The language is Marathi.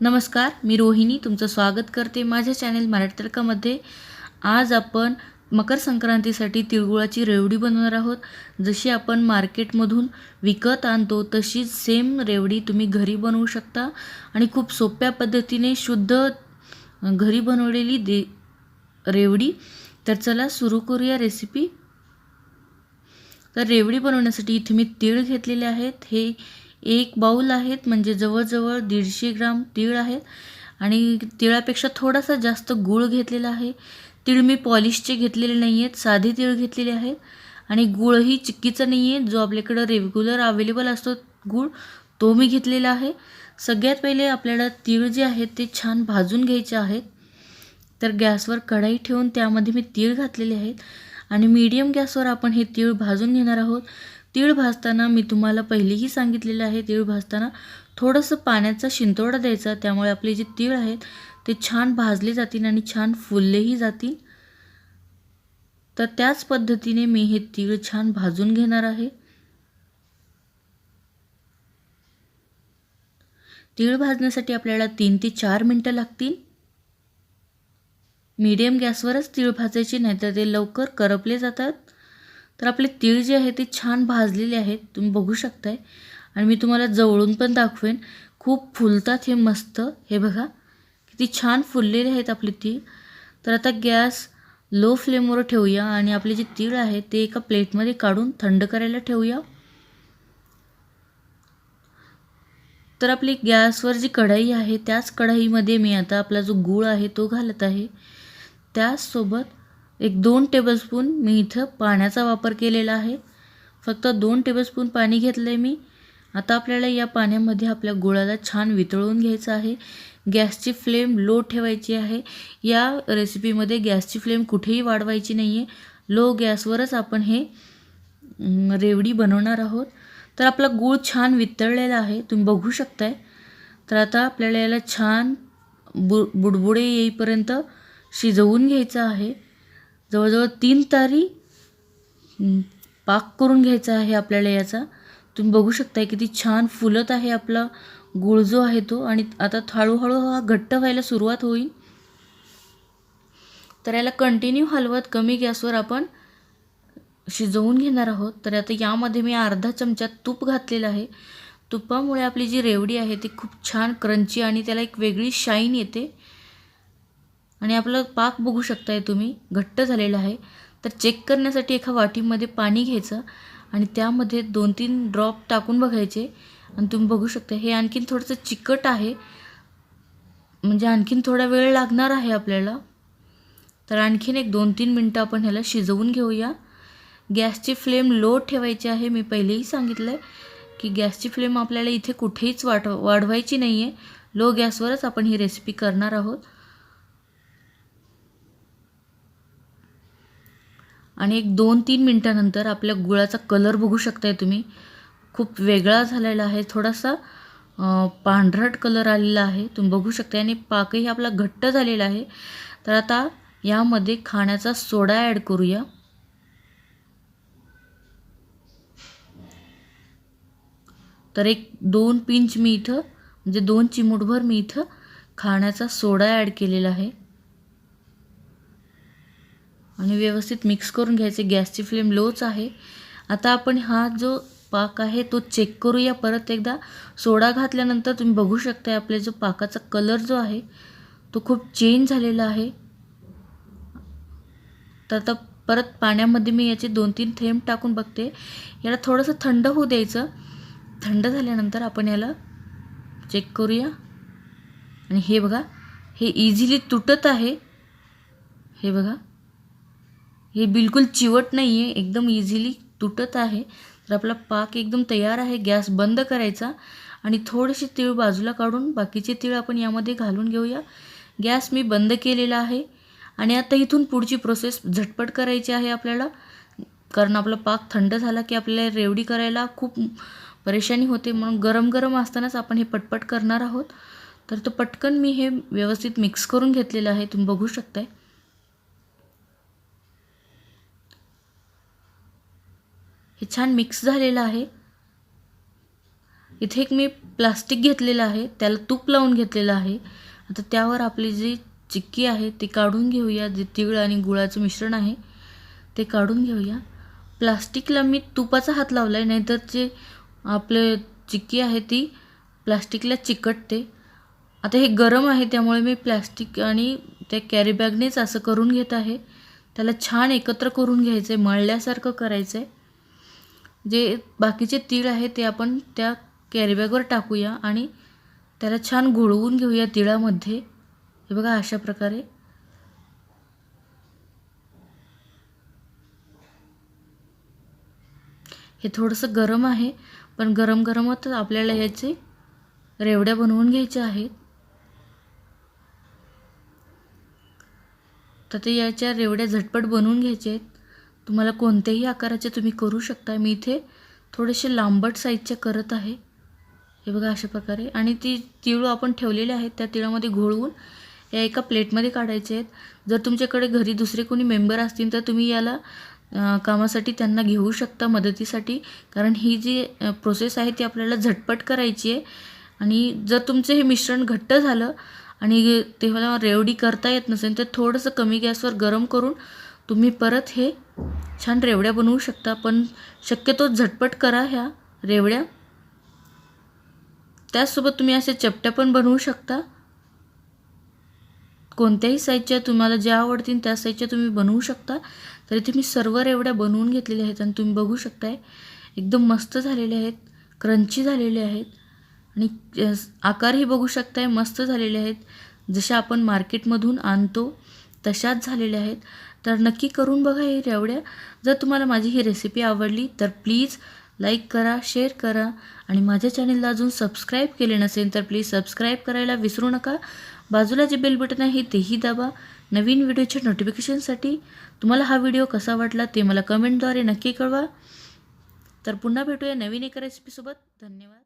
नमस्कार मी रोहिणी तुमचं स्वागत करते माझ्या चॅनेल मराठी तडकामध्ये आज आपण मकर संक्रांतीसाठी तिळगुळाची रेवडी बनवणार आहोत. जशी आपण मार्केटमधून विकत आणतो तशीच सेम रेवडी तुम्ही घरी बनवू शकता. आणि खूप सोप्या पद्धतीने शुद्ध घरी बनवलेली दे रेवडी. तर चला सुरू करूया रेसिपी तर रेवडी बनवण्यासाठी इथे मी तीळ घेतलेले आहेत. हे एक बाऊल आहेत म्हणजे जवळजवळ दीडशे ग्राम तीळ आहेत. आणि तिळापेक्षा थोडासा जास्त गूळ घेतलेला आहे. तीळ मी पॉलिशचे घेतलेले नाही आहेत साधे तीळ घेतलेले आहेत आणि गुळही चिक्कीचा नाही आहे जो आपल्याकडं रेग्युलर अवेलेबल असतो गूळ तो मी घेतलेला आहे. सगळ्यात पहिले आपल्याला तीळ जे आहेत ते छान भाजून घ्यायचे आहेत. तर गॅसवर कढाई ठेवून त्यामध्ये मी तीळ घातलेले आहेत. आणि मीडियम गॅसवर आपण हे तीळ भाजून घेणार आहोत. तीळ भाजताना मी तुम्हाला पहिलेही सांगितलेलं आहे तीळ भाजताना थोडंसं पाण्याचा शिंतोडा द्यायचा त्यामुळे आपले जे तीळ आहेत ते छान भाजले जातील आणि छान फुललेही जातील. तर त्याच पद्धतीने मी हे तीळ छान भाजून घेणार आहे. तीळ भाजण्यासाठी आपल्याला तीन ते चार मिनटं लागतील. मीडियम गॅसवरच तीळ भाजायचे नाही तर ते लवकर करपले जातात. तर आपले तीळ जे आहे ते छान भाजलेले आहेत. तुम्ही बघू शकताय. आणि मी तुम्हाला जवळून पण दाखवेन. खूप फुलतात हे मस्त. हे बघा किती छान फुललेले आहेत आपले तीळ. तर आता गॅस लो फ्लेमवर ठेवूया आणि आपले जे तीळ आहे ते एका प्लेटमध्ये काढून थंड करायला ठेवूया. तर आपली गॅसवर जी कढाई आहे त्याच कढाईमध्ये मी आता आपला जो गूळ आहे तो घालत आहे. त्याचसोबत एक दोन टेबलस्पून मी इथं पाण्याचा वापर केलेला आहे. फक्त दोन टेबलस्पून पाणी घेतलं आहे मी. आता आपल्याला या पाण्यामध्ये आपल्या गुळाला छान वितळून घ्यायचं आहे. गॅसची फ्लेम लो ठेवायची आहे. या रेसिपीमध्ये गॅसची फ्लेम कुठेही वाढवायची नाही आहे लो गॅसवरच आपण हे रेवडी बनवणार आहोत. तर आपला गूळ छान वितळलेला आहे. तुम्ही बघू शकताय. तर आता आपल्याला याला छान बु बुडबुडे येईपर्यंत शिजवून घ्यायचं आहे. जवळजवळ तीन तारी पाक करून घ्यायचा आहे आपल्याला याचा. तुम्ही बघू शकताय किती छान फुलत आहे आपला गुळ जो आहे तो. आणि आता हळूहळू हा घट्ट व्हायला सुरुवात होईल. तर याला कंटिन्यू हलवत कमी गॅसवर आपण शिजवून घेणार आहोत. तर आता यामध्ये मी अर्धा चमचा तूप घातलेलं आहे. तुपामुळे आपली जी रेवडी आहे ती खूप छान क्रंची आणि त्याला एक वेगळी शाईन येते. आणि आपलं पाक बघू शकताय तुम्ही घट्ट झालेलं आहे. तर चेक करण्यासाठी एका वाटीमध्ये पाणी घ्यायचं आणि त्यामध्ये दोन तीन ड्रॉप टाकून बघायचे. आणि तुम्ही बघू शकता हे आणखीन थोडंसं चिकट आहे. म्हणजे आणखीन थोडा वेळ लागणार आहे आपल्याला. तर आणखीन एक दोन तीन मिनटं आपण ह्याला शिजवून घेऊया. गॅसची फ्लेम लो ठेवायची आहे मी पहिलेही सांगितलं आहे की गॅसची फ्लेम आपल्याला इथे कुठेहीच वाट वाढवायची नाही आहे लो गॅसवरच आपण ही रेसिपी करणार आहोत. आणि एक दोन तीन मिनटानंतर आपल्या गुळाचा कलर बघू शकताय तुम्ही. खूप वेगळा झालेला आहे थोडासा पांढरट कलर आलेला आहे. तुम्ही बघू शकता आणि पाकही आपला घट्ट झालेला आहे. तर आता यामध्ये खाण्याचा सोडा ॲड करूया. तर एक दोन पिंच मी इथं म्हणजे दोन चिमूटभर मी इथं खाण्याचा सोडा ॲड केलेला आहे. आणि व्यवस्थित मिक्स करून घ्यायचे. गॅसची फ्लेम लोच आहे. आता आपण हा जो पाक आहे तो चेक करूया परत एकदा. सोडा घातल्यानंतर तुम्ही बघू शकता आपल्या जो पाकाचा कलर जो आहे तो खूप चेंज झालेला आहे. तर आता परत पाण्यामध्ये मी याचे दोन तीन थेंब टाकून बघते. याला थोडंसं थंड होऊ द्यायचं. थंड झाल्यानंतर आपण याला चेक करूया. आणि हे बघा हे इझिली तुटत आहे. हे बघा. हे बिलकुल चिवट नाही आहे एकदम इझिली तुटत आहे. तर आपला पाक एकदम तयार आहे गॅस बंद करायचा आणि थोडेसे तीळ बाजूला काढून बाकीचे तीळ आपण यामध्ये घालून घेऊया. गॅस मी बंद केलेला आहे आणि आता इथून पुढची प्रोसेस झटपट करायची आहे आपल्याला. कारण आपला पाक थंड झाला की आपल्याला रेवडी करायला खूप परेशानी होते. म्हणून गरम गरम असतानाच आपण हे पटपट करणार आहोत. तर तो पटकन मी हे व्यवस्थित मिक्स करून घेतलेलं आहे. तुम्ही बघू शकताय. हे छान मिक्स झालेलं आहे. इथे एक मी प्लास्टिक घेतलेलं आहे त्याला तूप लावून घेतलेलं आहे. आता त्यावर आपली जी चिक्की आहे ती काढून घेऊया जे तिळ आणि गुळाचं मिश्रण आहे ते काढून घेऊया. प्लास्टिकला मी तुपाचा हात लावला आहे नाहीतर जे आपले चिक्की आहे ती प्लास्टिकला चिकटते. आता हे गरम आहे त्यामुळे मी प्लास्टिक आणि त्या कॅरीबॅगनेच असं करून घेत आहे. त्याला छान एकत्र करून घ्यायचं आहे मळल्यासारखं करायचं आहे जे बाकीचे तीळ आहे ते आपण त्या कॅरीबॅगवर टाकूया आणि त्याला छान घोळवून घेऊया तिळामध्ये. हे बघा अशा प्रकारे. हे थोडंसं गरम आहे पण गरम गरमच आपल्याला याचे रेवड्या बनवून घ्यायच्या आहेत. तर ते याच्या रेवड्या झटपट बनवून घ्यायच्या आहेत. तुम्हाला कोणत्याही आकाराचे तुम्ही करू शकता मी इथे थोडेसे लांबट साईजच्या करत आहे. हे बघा अशा प्रकारे. आणि ती तिळू आपण ठेवलेले आहेत. त्या तिळामध्ये घोळवून या एका प्लेटमध्ये काढायचे आहेत. जर तुमच्याकडे घरी दुसरे कोणी मेंबर असतील तर तुम्ही याला कामासाठी त्यांना घेऊ शकता मदतीसाठी. कारण ही जी प्रोसेस आहे ती आपल्याला झटपट करायची आहे. आणि जर तुमचं हे मिश्रण घट्ट झालं आणि तेव्हा रेवडी करता येत नसेल तर थोडंसं कमी गॅसवर गरम करून तुम्ही परत हे छान रेवड्या बनवू शकता पण शक्यतो झटपट करा ह्या रेवड्या. त्याचसोबत तुम्ही असे चपट्या पण बनवू शकता. कोणत्याही साईजच्या तुम्हाला ज्या आवडतील त्या साईजच्या तुम्ही बनवू शकता. तर इथे मी सर्व रेवड्या बनवून घेतलेल्या आहेत आणि तुम्ही बघू शकताय एकदम मस्त झालेले आहेत क्रंची झालेले आहेत. आणि आकारही बघू शकताय मस्त झालेले आहेत. जशा आपण मार्केटमधून आणतो तशाच झालेल्या आहेत. तर नक्की करून बघा हे रेवड्या. जर तुम्हाला माझी ही रेसिपी आवडली तर प्लीज लाईक करा शेअर करा. आणि माझ्या चॅनलला अजून सबस्क्राईब केले नसेल तर प्लीज सबस्क्राईब करायला विसरू नका. बाजूला जे बेल बटन आहे तेही दाबा. नवीन व्हिडिओच्या नोटिफिकेशनसाठी तुम्हाला हा व्हिडिओ कसा वाटला ते मला कमेंटद्वारे नक्की कळवा. तर पुन्हा भेटूया नवीन एका रेसिपीसोबत धन्यवाद.